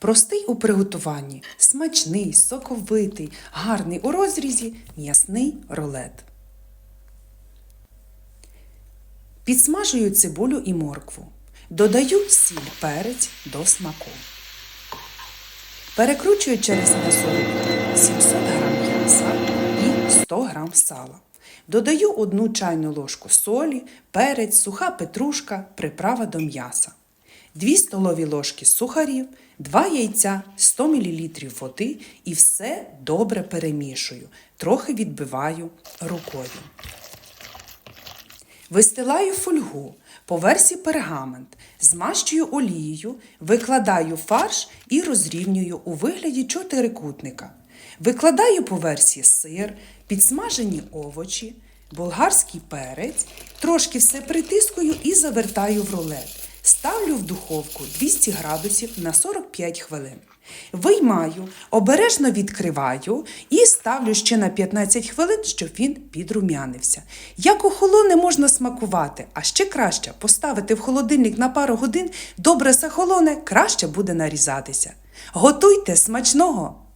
Простий у приготуванні, смачний, соковитий, гарний у розрізі, м'ясний рулет. Підсмажую цибулю і моркву. Додаю сіль, перець до смаку. Перекручую через м'ясорубку 700 г м'яса і 100 г сала. Додаю одну чайну ложку солі, перець, суха петрушка, приправа до м'яса. 2 столові ложки сухарів, 2 яйця, 100 мл води і все добре перемішую. Трохи відбиваю рукою. Вистилаю фольгу, по версі пергамент, змащую олією, викладаю фарш і розрівнюю у вигляді чотирикутника. Викладаю по версі сир, підсмажені овочі, болгарський перець, трошки все притискую і завертаю в рулет. Ставлю в духовку 200 градусів на 45 хвилин. Виймаю, обережно відкриваю і ставлю ще на 15 хвилин, щоб він підрум'янився. Як охолоне можна смакувати, а ще краще поставити в холодильник на пару годин, добре захолоне, краще буде нарізатися. Готуйте смачного!